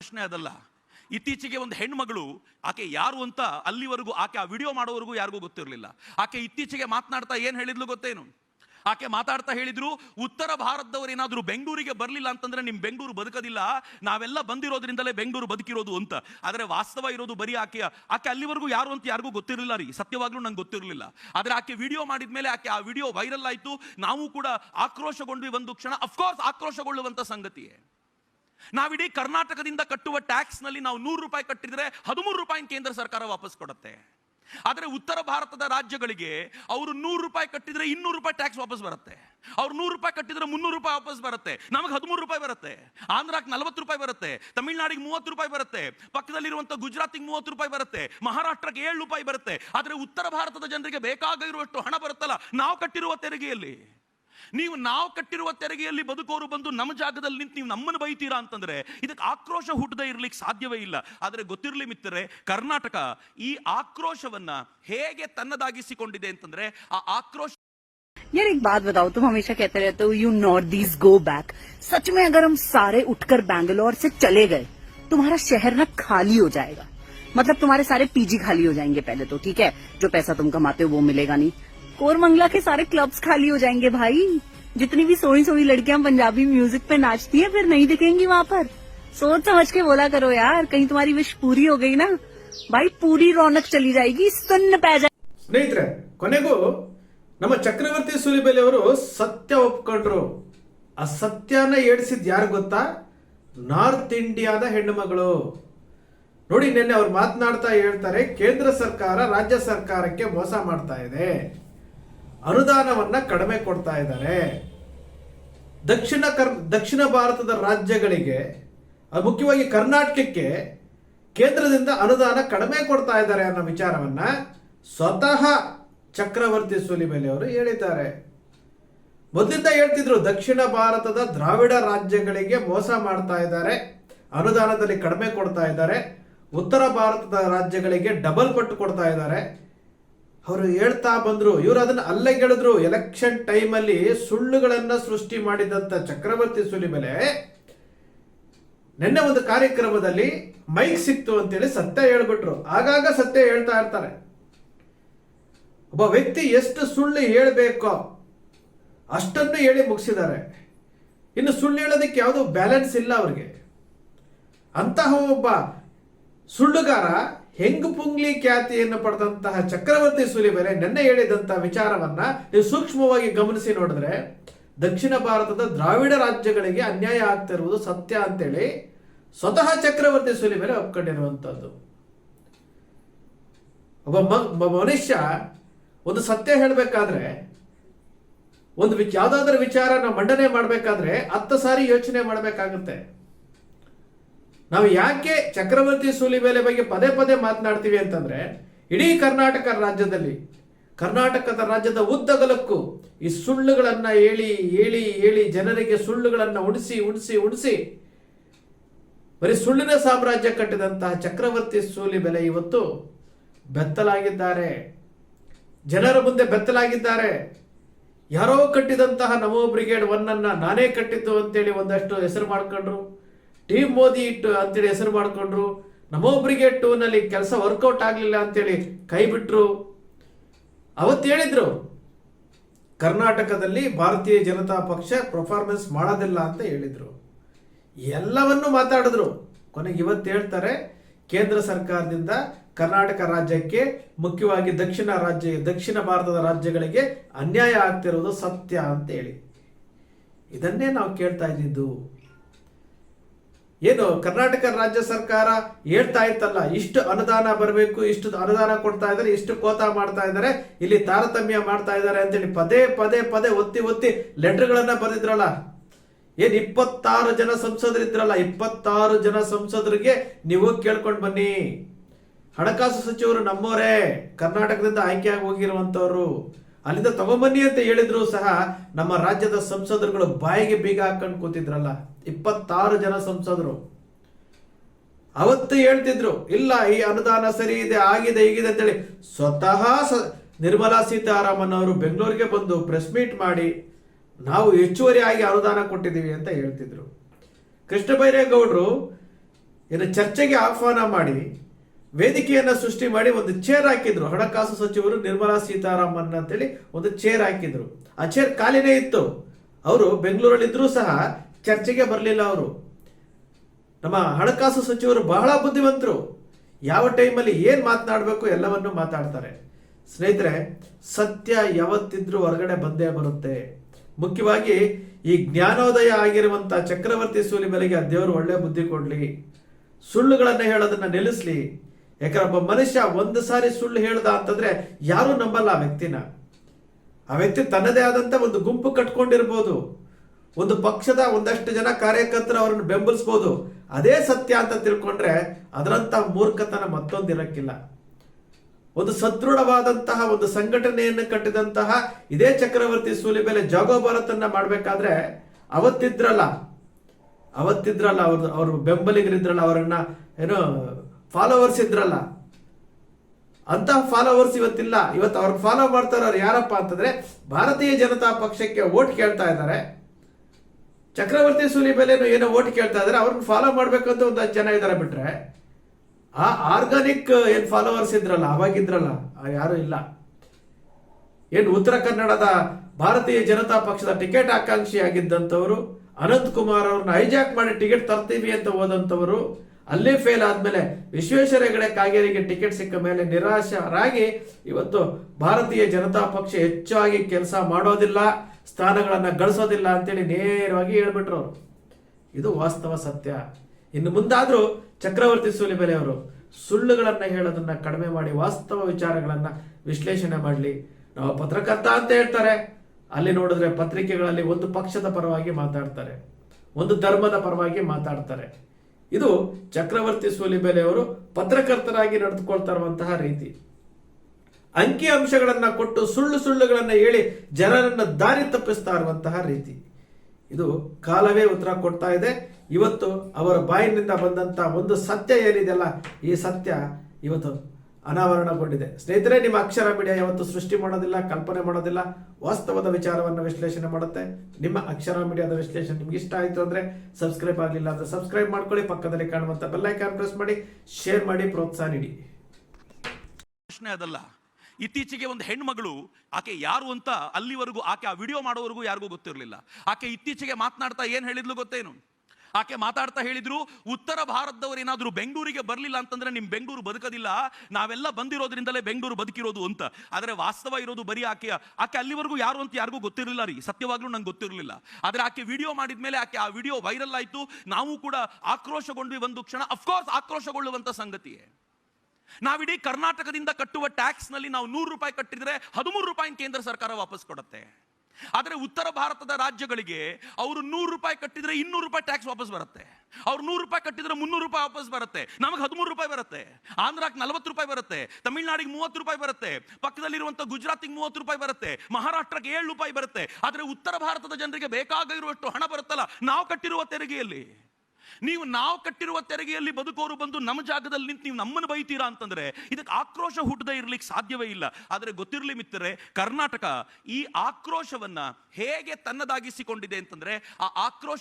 ಪ್ರಶ್ನೆ ಅದಲ್ಲ. ಇತ್ತೀಚೆಗೆ ಒಂದು ಹೆಣ್ಮಗಳು, ಆಕೆ ಯಾರು ಅಂತ ಅಲ್ಲಿವರೆಗೂ, ಆಕೆ ಆ ವಿಡಿಯೋ ಮಾಡೋವರೆಗೂ ಯಾರಿಗೂ ಗೊತ್ತಿರಲಿಲ್ಲ. ಆಕೆ ಇತ್ತೀಚೆಗೆ ಮಾತನಾಡ್ತಾ ಏನು ಹೇಳಿದ್ಲು ಗೊತ್ತೇನು? ಆಕೆ ಮಾತಾಡ್ತಾ ಹೇಳಿದ್ರು, ಉತ್ತರ ಭಾರತದವರು ಏನಾದರೂ ಬೆಂಗಳೂರಿಗೆ ಬರಲಿಲ್ಲ ಅಂತಂದ್ರೆ ನಿಮ್ಮ ಬೆಂಗಳೂರು ಬದುಕೋದಿಲ್ಲ, ನಾವೆಲ್ಲ ಬಂದಿರೋದ್ರಿಂದಲೇ ಬೆಂಗಳೂರು ಬದುಕಿರೋದು ಅಂತ. ಆದರೆ ವಾಸ್ತವ ಇರೋದು ಬರೀ ಆಕೆ ಆಕೆ ಅಲ್ಲಿವರೆಗೂ ಯಾರು ಅಂತ ಯಾರಿಗೂ ಗೊತ್ತಿರಲಿಲ್ಲ ರೀ. ಸತ್ಯವಾಗ್ಲೂ ನಂಗೆ ಗೊತ್ತಿರಲಿಲ್ಲ. ಆದರೆ ಆಕೆ ವಿಡಿಯೋ ಮಾಡಿದ್ಮೇಲೆ ಆಕೆ ಆ ವಿಡಿಯೋ ವೈರಲ್ ಆಯಿತು. ನಾವು ಕೂಡ ಆಕ್ರೋಶಗೊಂಡ್ವಿ ಒಂದು ಕ್ಷಣ ಅಫ್ಕೋರ್ಸ್ ಆಕ್ರೋಶಗೊಳ್ಳುವಂತ ಸಂಗತಿಯೇ. ನಾವಿಡೀ ಕರ್ನಾಟಕದಿಂದ ಕಟ್ಟುವ ಟ್ಯಾಕ್ಸ್ನಲ್ಲಿ ನಾವು ನೂರು ರೂಪಾಯಿ ಕಟ್ಟಿದ್ರೆ ಹದಿಮೂರು ರೂಪಾಯಿ ಕೇಂದ್ರ ಸರ್ಕಾರ ವಾಪಸ್ ಕೊಡುತ್ತೆ. ಆದರೆ ಉತ್ತರ ಭಾರತದ ರಾಜ್ಯಗಳಿಗೆ ಅವರು ನೂರು ರೂಪಾಯಿ ಕಟ್ಟಿದ್ರೆ ಇನ್ನೂರು ರೂಪಾಯಿ ಟ್ಯಾಕ್ಸ್ ವಾಪಸ್ ಬರುತ್ತೆ. ಅವ್ರು ನೂರು ರೂಪಾಯಿ ಕಟ್ಟಿದ್ರೆ ಮುನ್ನೂರು ರೂಪಾಯಿ ವಾಪಸ್ ಬರುತ್ತೆ. ನಮಗೆ ಹದಿಮೂರು ರೂಪಾಯಿ ಬರುತ್ತೆ. ಆಂಧ್ರಕ್ಕೆ ನಲವತ್ತು ರೂಪಾಯಿ ಬರುತ್ತೆ. ತಮಿಳುನಾಡಿಗೆ ಮೂವತ್ತು ರೂಪಾಯಿ ಬರುತ್ತೆ. ಪಕ್ಕದಲ್ಲಿರುವಂಥ ಗುಜರಾತಿಗೆ ಮೂವತ್ತು ರೂಪಾಯಿ ಬರುತ್ತೆ. ಮಹಾರಾಷ್ಟ್ರಕ್ಕೆ ಏಳು ರೂಪಾಯಿ ಬರುತ್ತೆ. ಆದರೆ ಉತ್ತರ ಭಾರತದ ಜನರಿಗೆ ಬೇಕಾಗಿರುವಷ್ಟು ಹಣ ಬರುತ್ತಲ್ಲ. ನಾವು ಕಟ್ಟಿರುವ ತೆರಿಗೆಯಲ್ಲಿ. ನೀವು ನಾವು ಕಟ್ಟಿರುವ ತೆರಿಗೆಯಲ್ಲಿ ಬದುಕೋರು ಬಂದು ನಮ್ಮ ಜಾಗದಲ್ಲಿ ನಿಂತು ನೀವು ನಮ್ಮನ್ನು ಬೈತೀರಾ ಅಂತಂದ್ರೆ ಇದಕ್ಕೆ ಆಕ್ರೋಶ ಹುಟ್ಟದೇ ಇರ್ಲಿಕ್ಕೆ ಸಾಧ್ಯವೇ ಇಲ್ಲ ಆದರೆ ಗೊತ್ತಿರಲಿ ಮಿತ್ರರೆ ಕರ್ನಾಟಕ ಈ ಆಕ್ರೋಶವನ್ನ ಹೇಗೆ ತನ್ನದಾಗಿಸಿಕೊಂಡಿದೆ ಅಂತಂದ್ರೆ ಆ ಆಕ್ರೋಶ यार एक बात बताओ तुम हमेशा कहते रहते हो you north these go back सच में अगर हम सारे उठकर बैंगलोर से चले गए तुम्हारा शहर ना खाली हो जाएगा मतलब तुम्हारे सारे पीजी खाली हो जाएंगे पहले तो ठीक है जो पैसा तुम कमाते हो वो मिलेगा नहीं कोरमंगला के सारे क्लब्स खाली हो जाएंगे भाई जितनी भी सोई सोई लड़कियां पंजाबी म्यूजिक पे नाचती है फिर नहीं दिखेंगी वहाँ पर सोच समझ के बोला करो यार कहीं तुम्हारी विश पूरी हो गई ना भाई पूरी रौनक चली जाएगी सुन्न पै जाए ಸ್ನೇಹಿತರೆ ಕೊನೆಗೂ ನಮ್ಮ ಚಕ್ರವರ್ತಿ ಸೂಲಿಬೆಲೆ ಅವರು ಸತ್ಯ ಒಪ್ಕೊಂಡ್ರು ಆ ಸತ್ಯನ ಏಡಿಸಿದ್ ಯಾರು ಗೊತ್ತಾ ನಾರ್ತ್ ಇಂಡಿಯಾದ ಹೆಣ್ಣು ಮಗಳು ನೋಡಿ ನಿನ್ನೆ ಅವ್ರು ಮಾತನಾಡ್ತಾ ಹೇಳ್ತಾರೆ ಕೇಂದ್ರ ಸರ್ಕಾರ ರಾಜ್ಯ ಸರ್ಕಾರಕ್ಕೆ ಮೋಸ ಮಾಡ್ತಾ ಇದೆ ಅನುದಾನವನ್ನ ಕಡಿಮೆ ಕೊಡ್ತಾ ಇದ್ದಾರೆ. ದಕ್ಷಿಣ ಕರ್, ದಕ್ಷಿಣ ಭಾರತದ ರಾಜ್ಯಗಳಿಗೆ ಮುಖ್ಯವಾಗಿ ಕರ್ನಾಟಕಕ್ಕೆ ಕೇಂದ್ರದಿಂದ ಅನುದಾನ ಕಡಿಮೆ ಕೊಡ್ತಾ ಇದ್ದಾರೆ ಅನ್ನೋ ವಿಚಾರವನ್ನ ಸ್ವತಃ ಚಕ್ರವರ್ತಿ ಸೂಲಿಬೆಲೆ ಅವರು ಹೇಳಿದ್ದಾರೆ. ಮೊದಲಿಂದ ಹೇಳ್ತಿದ್ರು, ದಕ್ಷಿಣ ಭಾರತದ ದ್ರಾವಿಡ ರಾಜ್ಯಗಳಿಗೆ ಮೋಸ ಮಾಡ್ತಾ ಇದ್ದಾರೆ, ಅನುದಾನದಲ್ಲಿ ಕಡಿಮೆ ಕೊಡ್ತಾ ಇದ್ದಾರೆ, ಉತ್ತರ ಭಾರತದ ರಾಜ್ಯಗಳಿಗೆ ಡಬಲ್ ಪಟ್ಟು ಕೊಡ್ತಾ ಇದ್ದಾರೆ ಅವರು ಹೇಳ್ತಾ ಬಂದರು, ಇವರು ಅದನ್ನ ಅಲ್ಲೆಗೆಳೆದ್ರು ಎಲೆಕ್ಷನ್ ಟೈಮಲ್ಲಿ ಸುಳ್ಳುಗಳನ್ನು ಸೃಷ್ಟಿ ಮಾಡಿದಂತ ಚಕ್ರವರ್ತಿ ಸುಲಿಬೆಲೆ ನಿನ್ನೆ ಒಂದು ಕಾರ್ಯಕ್ರಮದಲ್ಲಿ ಮೈಕ್ ಸಿಕ್ತು ಅಂತೇಳಿ ಸತ್ಯ ಹೇಳ್ಬಿಟ್ರು. ಆಗಾಗ ಸತ್ಯ ಹೇಳ್ತಾ ಇರ್ತಾರೆ. ಒಬ್ಬ ವ್ಯಕ್ತಿ ಎಷ್ಟು ಸುಳ್ಳು ಹೇಳಬೇಕೋ ಅಷ್ಟನ್ನು ಹೇಳಿ ಮುಗಿಸಿದ್ದಾರೆ. ಇನ್ನು ಸುಳ್ಳು ಹೇಳೋದಕ್ಕೆ ಯಾವುದೋ ಬ್ಯಾಲೆನ್ಸ್ ಇಲ್ಲ ಅವ್ರಿಗೆ. ಅಂತಹ ಒಬ್ಬ ಸುಳ್ಳುಗಾರ ಹೆಂಗ್ ಪುಂಗ್ಲಿ ಖ್ಯಾತಿಯನ್ನು ಪಡೆದಂತಹ ಚಕ್ರವರ್ತಿ ಸುಲಿಬೆಲೆ ನಿನ್ನೆ ಹೇಳಿದಂತಹ ವಿಚಾರವನ್ನ ನೀವು ಸೂಕ್ಷ್ಮವಾಗಿ ಗಮನಿಸಿ ನೋಡಿದ್ರೆ ದಕ್ಷಿಣ ಭಾರತದ ದ್ರಾವಿಡ ರಾಜ್ಯಗಳಿಗೆ ಅನ್ಯಾಯ ಆಗ್ತಿರುವುದು ಸತ್ಯ ಅಂತೇಳಿ ಸ್ವತಃ ಚಕ್ರವರ್ತಿ ಸುಲಿಬೆಲೆ ಒಪ್ಕೊಂಡಿರುವಂತದ್ದು. ಒಬ್ಬ ಮನುಷ್ಯ ಒಂದು ಸತ್ಯ ಹೇಳಬೇಕಾದ್ರೆ, ಒಂದು ಯಾವ್ದಾದ್ರ ವಿಚಾರ ನಾವು ಮಂಡನೆ ಮಾಡಬೇಕಾದ್ರೆ ಹತ್ತು ಸಾರಿ ಯೋಚನೆ ಮಾಡಬೇಕಾಗುತ್ತೆ. ನಾವು ಯಾಕೆ ಚಕ್ರವರ್ತಿ ಸೂಲಿಬೆಲೆ ಬಗ್ಗೆ ಪದೇ ಪದೇ ಮಾತನಾಡ್ತೀವಿ ಅಂತಂದ್ರೆ, ಇಡೀ ಕರ್ನಾಟಕ ರಾಜ್ಯದಲ್ಲಿ, ಕರ್ನಾಟಕದ ರಾಜ್ಯದ ಉದ್ದಗಲಕ್ಕೂ ಈ ಸುಳ್ಳುಗಳನ್ನ ಹೇಳಿ ಹೇಳಿ ಹೇಳಿ ಜನರಿಗೆ ಸುಳ್ಳುಗಳನ್ನ ಉಡಿಸಿ ಉಡಿಸಿ ಉಡಿಸಿ ಬರೀ ಸುಳ್ಳಿನ ಸಾಮ್ರಾಜ್ಯ ಕಟ್ಟಿದಂತಹ ಚಕ್ರವರ್ತಿ ಸೂಲಿ ಬೆಲೆ ಇವತ್ತು ಬೆತ್ತಲಾಗಿದ್ದಾರೆ. ಜನರ ಮುಂದೆ ಬೆತ್ತಲಾಗಿದ್ದಾರೆ. ಯಾರೋ ಕಟ್ಟಿದಂತಹ ನಮೋ ಬ್ರಿಗೇಡ್ ಒನ್ ಅನ್ನ ನಾನೇ ಕಟ್ಟಿದ್ದು ಅಂತೇಳಿ ಒಂದಷ್ಟು ಹೆಸರು ಮಾಡ್ಕೊಂಡ್ರು. ಟೀಮ್ ಮೋದಿ ಇಟ್ಟು ಅಂತೇಳಿ ಹೆಸರು ಮಾಡಿಕೊಂಡ್ರು. ನಮ್ಮೊಬ್ಬರಿಗೆ ಟೂನಲ್ಲಿ ಕೆಲಸ ವರ್ಕೌಟ್ ಆಗಲಿಲ್ಲ ಅಂತೇಳಿ ಕೈ ಬಿಟ್ಟರು ಅವತ್ತು ಹೇಳಿದ್ರು, ಕರ್ನಾಟಕದಲ್ಲಿ ಭಾರತೀಯ ಜನತಾ ಪಕ್ಷ ಪರ್ಫಾರ್ಮೆನ್ಸ್ ಮಾಡೋದಿಲ್ಲ ಅಂತ ಹೇಳಿದರು. ಎಲ್ಲವನ್ನು ಮಾತಾಡಿದ್ರು. ಕೊನೆಗೆ ಇವತ್ತು ಹೇಳ್ತಾರೆ, ಕೇಂದ್ರ ಸರ್ಕಾರದಿಂದ ಕರ್ನಾಟಕ ರಾಜ್ಯಕ್ಕೆ, ಮುಖ್ಯವಾಗಿ ದಕ್ಷಿಣ ರಾಜ್ಯ, ದಕ್ಷಿಣ ಭಾರತದ ರಾಜ್ಯಗಳಿಗೆ ಅನ್ಯಾಯ ಆಗ್ತಿರೋದು ಸತ್ಯ ಅಂತ ಹೇಳಿ. ಇದನ್ನೇ ನಾವು ಕೇಳ್ತಾ ಇದ್ದಿದ್ದು. ಏನು ಕರ್ನಾಟಕ ರಾಜ್ಯ ಸರ್ಕಾರ ಹೇಳ್ತಾ ಇತ್ತಲ್ಲ, ಇಷ್ಟು ಅನುದಾನ ಬರಬೇಕು, ಇಷ್ಟು ಅನುದಾನ ಕೊಡ್ತಾ ಇದ್ದಾರೆ, ಇಷ್ಟು ಕೋತ ಮಾಡ್ತಾ ಇದ್ದಾರೆ, ಇಲ್ಲಿ ತಾರತಮ್ಯ ಮಾಡ್ತಾ ಇದ್ದಾರೆ ಅಂತೇಳಿ ಪದೇ ಪದೇ ಪದೇ ಒತ್ತಿ ಒತ್ತಿ ಲೆಟರ್ಗಳನ್ನ ಬರೆದಿದ್ರಲ್ಲ. ಏನ್ ಇಪ್ಪತ್ತಾರು ಜನ ಸಂಸದರಿದ್ರಲ್ಲ ಇಪ್ಪತ್ತಾರು ಜನ ಸಂಸದರಿಗೆ ನೀವು ಕೇಳ್ಕೊಂಡು ಬನ್ನಿ. ಹಣಕಾಸು ಸಚಿವರು ನಮ್ಮವರೇ ಕರ್ನಾಟಕದಿಂದ ಆಯ್ಕೆಯಾಗಿ ಹೋಗಿರುವಂತವ್ರು ಅಲ್ಲಿಂದ ತಗೊಂಬನ್ನಿ ಅಂತ ಹೇಳಿದ್ರು ಸಹ ನಮ್ಮ ರಾಜ್ಯದ ಸಂಸದರುಗಳು ಬಾಯಿಗೆ ಬೀಗ ಹಾಕೊಂಡು ಕೂತಿದ್ರಲ್ಲ. ಇಪ್ಪತ್ತಾರು ಜನ ಸಂಸದರು. ಅವತ್ತು ಹೇಳ್ತಿದ್ರು, ಇಲ್ಲ, ಈ ಅನುದಾನ ಸರಿ ಇದೆ, ಆಗಿದೆ, ಹೀಗಿದೆ ಅಂತೇಳಿ. ಸ್ವತಃ ನಿರ್ಮಲಾ ಸೀತಾರಾಮನ್ ಅವರು ಬೆಂಗಳೂರಿಗೆ ಬಂದು ಪ್ರೆಸ್ ಮೀಟ್ ಮಾಡಿ, ನಾವು ಹೆಚ್ಚುವರಿ ಆಗಿ ಅನುದಾನ ಕೊಟ್ಟಿದ್ದೀವಿ ಅಂತ ಹೇಳ್ತಿದ್ರು. ಕೃಷ್ಣ ಬೈರೇಗೌಡರು ಏನು ಚರ್ಚೆಗೆ ಆಹ್ವಾನ ಮಾಡಿ ವೇದಿಕೆಯನ್ನ ಸೃಷ್ಟಿ ಮಾಡಿ ಒಂದು ಚೇರ್ ಹಾಕಿದ್ರು. ಹಣಕಾಸು ಸಚಿವರು ನಿರ್ಮಲಾ ಸೀತಾರಾಮನ್ ಅಂತೇಳಿ ಒಂದು ಚೇರ್ ಹಾಕಿದ್ರು. ಆ ಚೇರ್ ಖಾಲಿನೇ ಇತ್ತು. ಅವರು ಬೆಂಗಳೂರಲ್ಲಿದ್ದರೂ ಸಹ ಚರ್ಚೆಗೆ ಬರಲಿಲ್ಲ ಅವರು. ನಮ್ಮ ಹಣಕಾಸು ಸಚಿವರು ಬಹಳ ಬುದ್ಧಿವಂತರು. ಯಾವ ಟೈಮಲ್ಲಿ ಏನ್ ಮಾತನಾಡಬೇಕು ಎಲ್ಲವನ್ನು ಮಾತಾಡ್ತಾರೆ. ಸ್ನೇಹಿತರೆ, ಸತ್ಯ ಯಾವತ್ತಿದ್ರೂ ಹೊರಗಡೆ ಬಂದೇ ಬರುತ್ತೆ. ಮುಖ್ಯವಾಗಿ ಈ ಜ್ಞಾನೋದಯ ಆಗಿರುವಂತ ಚಕ್ರವರ್ತಿ ಸೂಲಿಮಲೆಗೆ ಆ ದೇವರು ಒಳ್ಳೆ ಬುದ್ಧಿ ಕೊಡ್ಲಿ. ಸುಳ್ಳುಗಳನ್ನ ಹೇಳೋದನ್ನ ನಿಲ್ಲಿಸ್ಲಿ. ಯಾಕಂದ್ರೆ ಒಬ್ಬ ಮನುಷ್ಯ ಒಂದು ಸಾರಿ ಸುಳ್ಳು ಹೇಳ್ದ ಅಂತಂದ್ರೆ ಯಾರು ನಂಬಲ್ಲ ಆ ವ್ಯಕ್ತಿನ. ಆ ವ್ಯಕ್ತಿ ತನ್ನದೇ ಆದಂತ ಒಂದು ಗುಂಪು ಕಟ್ಕೊಂಡಿರ್ಬೋದು. ಒಂದು ಪಕ್ಷದ ಒಂದಷ್ಟು ಜನ ಕಾರ್ಯಕರ್ತರು ಅವರನ್ನು ಬೆಂಬಲಿಸಬಹುದು ಅದೇ ಸತ್ಯ ಅಂತ ತಿಳ್ಕೊಂಡ್ರೆ ಅದರಂತ ಮೂರ್ಖತನ ಮತ್ತೊಂದಿರಕ್ಕಿಲ್ಲ ಒಂದು ಸದೃಢವಾದಂತಹ ಒಂದು ಸಂಘಟನೆಯನ್ನು ಕಟ್ಟಿದಂತಹ ಇದೇ ಚಕ್ರವರ್ತಿ ಸೂಲಿಬೆಲೆ ಜಾಗೋ ಭಾರತನ್ನ ಮಾಡಬೇಕಾದ್ರೆ ಅವತ್ತಿದ್ರಲ್ಲ ಅವತ್ತಿದ್ರಲ್ಲ ಅವರು ಅವರು ಬೆಂಬಲಿಗರಿದ್ರಲ್ಲ ಅವರನ್ನ, ಏನೋ ಫಾಲೋವರ್ಸ್ ಇದ್ರಲ್ಲ ಅಂತ ಫಾಲೋವರ್ಸ್ ಇವತ್ತಿಲ್ಲ. ಇವತ್ತು ಅವ್ರಿಗೆ ಫಾಲೋ ಮಾಡ್ತಾರವ್ರು ಯಾರಪ್ಪ ಅಂತಂದ್ರೆ ಭಾರತೀಯ ಜನತಾ ಪಕ್ಷಕ್ಕೆ ವೋಟ್ ಕೇಳ್ತಾ ಇದ್ದಾರೆ. ಚಕ್ರವರ್ತಿ ಸೂಲಿಬೆಲೆನು ಏನೋ ವೋಟ್ ಕೇಳ್ತಾ ಇದ್ದಾರೆ ಅವ್ರನ್ನ ಫಾಲೋ ಮಾಡ್ಬೇಕಂತ ಒಂದಷ್ಟು ಜನ ಇದ್ದಾರೆ ಬಿಟ್ರೆ, ಆ ಆರ್ಗಾನಿಕ್ ಏನ್ ಫಾಲೋವರ್ಸ್ ಇದ್ರಲ್ಲ ಅವಾಗಿದ್ರಲ್ಲ ಯಾರು ಇಲ್ಲ. ಏನು ಉತ್ತರ ಕನ್ನಡದ ಭಾರತೀಯ ಜನತಾ ಪಕ್ಷದ ಟಿಕೆಟ್ ಆಕಾಂಕ್ಷಿ ಆಗಿದ್ದಂಥವರು ಅನಂತ್ ಕುಮಾರ್ ಅವ್ರನ್ನ ಹೈಜಾಕ್ ಮಾಡಿ ಟಿಕೆಟ್ ತರ್ತೀವಿ ಅಂತ ಹೋದಂಥವರು ಅಲ್ಲೇ ಫೇಲ್ ಆದ್ಮೇಲೆ ವಿಶ್ವೇಶ್ವರ ಹೆಗಡೆ ಕಾಗೇರಿಗೆ ಟಿಕೆಟ್ ಸಿಕ್ಕ ಮೇಲೆ ನಿರಾಶರಾಗಿ ಇವತ್ತು ಭಾರತೀಯ ಜನತಾ ಪಕ್ಷ ಹೆಚ್ಚಾಗಿ ಕೆಲಸ ಮಾಡೋದಿಲ್ಲ, ಸ್ಥಾನಗಳನ್ನು ಗಳಿಸೋದಿಲ್ಲ ಅಂತೇಳಿ ನೇರವಾಗಿ ಹೇಳ್ಬಿಟ್ರು ಅವರು. ಇದು ವಾಸ್ತವ ಸತ್ಯ. ಇನ್ನು ಮುಂದಾದ್ರೂ ಚಕ್ರವರ್ತಿ ಸೂಲಿಬೆಲೆ ಅವರು ಸುಳ್ಳುಗಳನ್ನ ಹೇಳೋದನ್ನ ಕಡಿಮೆ ಮಾಡಿ ವಾಸ್ತವ ವಿಚಾರಗಳನ್ನ ವಿಶ್ಲೇಷಣೆ ಮಾಡಲಿ. ನಾವು ಪತ್ರಕರ್ತ ಅಂತ ಹೇಳ್ತಾರೆ. ಅಲ್ಲಿ ನೋಡಿದ್ರೆ ಪತ್ರಿಕೆಗಳಲ್ಲಿ ಒಂದು ಪಕ್ಷದ ಪರವಾಗಿ ಮಾತಾಡ್ತಾರೆ. ಒಂದು ಧರ್ಮದ ಪರವಾಗಿ ಮಾತಾಡ್ತಾರೆ. ಇದು ಚಕ್ರವರ್ತಿ ಸೋಲಿಬೆಲೆ ಅವರು ಪತ್ರಕರ್ತರಾಗಿ ನಡೆದುಕೊಳ್ತಾ ಇರುವಂತಹ ರೀತಿ. ಅಂಕಿ ಅಂಶಗಳನ್ನು ಕೊಟ್ಟು ಸುಳ್ಳು ಸುಳ್ಳುಗಳನ್ನು ಹೇಳಿ ಜನರನ್ನ ದಾರಿ ತಪ್ಪಿಸ್ತಾ ಇರುವಂತಹ ರೀತಿ. ಇದು ಕಾಲವೇ ಉತ್ತರ ಕೊಡ್ತಾ ಇದೆ. ಇವತ್ತು ಅವರ ಬಾಯಿನಿಂದ ಬಂದಂತ ಒಂದು ಸತ್ಯ ಏನಿದೆಯಲ್ಲ ಈ ಸತ್ಯ ಇವತ್ತು ಅನಾವರಣಗೊಂಡಿದೆ. ಸ್ನೇಹಿತರೆ, ನಿಮ್ಮ ಅಕ್ಷರ ಮೀಡಿಯಾ ಯಾವತ್ತು ಸೃಷ್ಟಿ ಮಾಡೋದಿಲ್ಲ, ಕಲ್ಪನೆ ಮಾಡೋದಿಲ್ಲ. ವಾಸ್ತವದ ವಿಚಾರವನ್ನು ವಿಶ್ಲೇಷಣೆ ಮಾಡುತ್ತೆ. ನಿಮ್ಮ ಅಕ್ಷರ ಮೀಡಿಯಾದ ವಿಶ್ಲೇಷಣೆ ನಿಮ್ಗೆ ಇಷ್ಟ ಆಯಿತು ಅಂದ್ರೆ ಸಬ್ಸ್ಕ್ರೈಬ್ ಆಗಲಿಲ್ಲ ಅಂದ್ರೆ ಸಬ್ಸ್ಕ್ರೈಬ್ ಮಾಡ್ಕೊಳ್ಳಿ. ಪಕ್ಕದಲ್ಲಿ ಕಾಣುವಂತ ಬೆಲ್ಲೈಕಾನ್ ಪ್ರೆಸ್ ಮಾಡಿ ಶೇರ್ ಮಾಡಿ, ಪ್ರೋತ್ಸಾಹ ನೀಡಿ. ಪ್ರಶ್ನೆ ಅದಲ್ಲ. ಇತ್ತೀಚೆಗೆ ಒಂದು ಹೆಣ್ಮಗಳು, ಆಕೆ ಯಾರು ಅಂತ ಅಲ್ಲಿವರೆಗೂ, ಆಕೆ ಆ ವಿಡಿಯೋ ಮಾಡೋವರೆಗೂ ಯಾರಿಗೂ ಗೊತ್ತಿರಲಿಲ್ಲ. ಆಕೆ ಇತ್ತೀಚೆಗೆ ಮಾತನಾಡ್ತಾ ಏನು ಹೇಳಿದ್ಲು ಗೊತ್ತೇನು? ಆಕೆ ಮಾತಾಡ್ತಾ ಹೇಳಿದ್ರು, ಉತ್ತರ ಭಾರತದವರು ಏನಾದರೂ ಬೆಂಗಳೂರಿಗೆ ಬರಲಿಲ್ಲ ಅಂತಂದ್ರೆ ನಿಮ್ ಬೆಂಗಳೂರು ಬದುಕೋದಿಲ್ಲ, ನಾವೆಲ್ಲ ಬಂದಿರೋದ್ರಿಂದಲೇ ಬೆಂಗಳೂರು ಬದುಕಿರೋದು ಅಂತ. ಆದರೆ ವಾಸ್ತವ ಇರೋದು ಬರೀ ಆಕೆ ಆಕೆ ಅಲ್ಲಿವರೆಗೂ ಯಾರು ಅಂತ ಯಾರಿಗೂ ಗೊತ್ತಿರಲಿಲ್ಲ ರೀ. ಸತ್ಯವಾಗ್ಲೂ ನಂಗೆ ಗೊತ್ತಿರಲಿಲ್ಲ. ಆದರೆ ಆಕೆ ವಿಡಿಯೋ ಮಾಡಿದ್ಮೇಲೆ ಆಕೆ ಆ ವಿಡಿಯೋ ವೈರಲ್ ಆಯ್ತು. ನಾವು ಕೂಡ ಆಕ್ರೋಶಗೊಂಡ್ವಿ ಒಂದು ಕ್ಷಣ. ಅಫ್ಕೋರ್ಸ್ ಆಕ್ರೋಶಗೊಳ್ಳುವಂತ ಸಂಗತಿಯೇ. ನಾವಿಡೀ ಕರ್ನಾಟಕದಿಂದ ಕಟ್ಟುವ ಟ್ಯಾಕ್ಸ್ನಲ್ಲಿ ನಾವು ನೂರು ರೂಪಾಯಿ ಕಟ್ಟಿದ್ರೆ ಹದಿಮೂರು ರೂಪಾಯಿ ಕೇಂದ್ರ ಸರ್ಕಾರ ವಾಪಸ್ ಕೊಡುತ್ತೆ. ಆದರೆ ಉತ್ತರ ಭಾರತದ ರಾಜ್ಯಗಳಿಗೆ ಅವರು ನೂರು ರೂಪಾಯಿ ಕಟ್ಟಿದ್ರೆ ಇನ್ನೂರು ರೂಪಾಯಿ ಟ್ಯಾಕ್ಸ್ ವಾಪಸ್ ಬರುತ್ತೆ. ಅವ್ರು ನೂರು ರೂಪಾಯಿ ಕಟ್ಟಿದ್ರೆ ಮುನ್ನೂರು ರೂಪಾಯಿ ವಾಪಸ್ ಬರುತ್ತೆ. ನಮಗೆ ಹದಿಮೂರು ರೂಪಾಯಿ ಬರುತ್ತೆ. ಆಂಧ್ರಕ್ಕೆ ನಲವತ್ತು ರೂಪಾಯಿ ಬರುತ್ತೆ. ತಮಿಳ್ನಾಡಿಗೆ ಮೂವತ್ತು ರೂಪಾಯಿ ಬರುತ್ತೆ. ಪಕ್ಕದಲ್ಲಿರುವಂಥ ಗುಜರಾತಿಗೆ ಮೂವತ್ತು ರೂಪಾಯಿ ಬರುತ್ತೆ. ಮಹಾರಾಷ್ಟ್ರಕ್ಕೆ ಏಳು ರೂಪಾಯಿ ಬರುತ್ತೆ. ಆದರೆ ಉತ್ತರ ಭಾರತದ ಜನರಿಗೆ ಬೇಕಾಗಿರುವಷ್ಟು ಹಣ ಬರುತ್ತಲ್ಲ. ನಾವು ಕಟ್ಟಿರುವ ತೆರಿಗೆಯಲ್ಲಿ. ನೀವು ನಾವು ಕಟ್ಟಿರುವ ತೆರಿಗೆಯಲ್ಲಿ ಬದುಕೋರು ಬಂದು ನಮ್ಮ ಜಾಗದಲ್ಲಿ ನಿಂತು ನೀವು ನಮ್ಮನ್ನು ಬೈತೀರಾ ಅಂತಂದ್ರೆ ಇದಕ್ಕೆ ಆಕ್ರೋಶ ಹುಟ್ಟದೇ ಇರ್ಲಿಕ್ಕೆ ಸಾಧ್ಯವೇ ಇಲ್ಲ. ಆದರೆ ಗೊತ್ತಿರಲಿ ಮಿತ್ರರೆ, ಕರ್ನಾಟಕ ಈ ಆಕ್ರೋಶವನ್ನ ಹೇಗೆ ತನ್ನದಾಗಿಸಿಕೊಂಡಿದೆ ಅಂತಂದ್ರೆ ಆ ಆಕ್ರೋಶ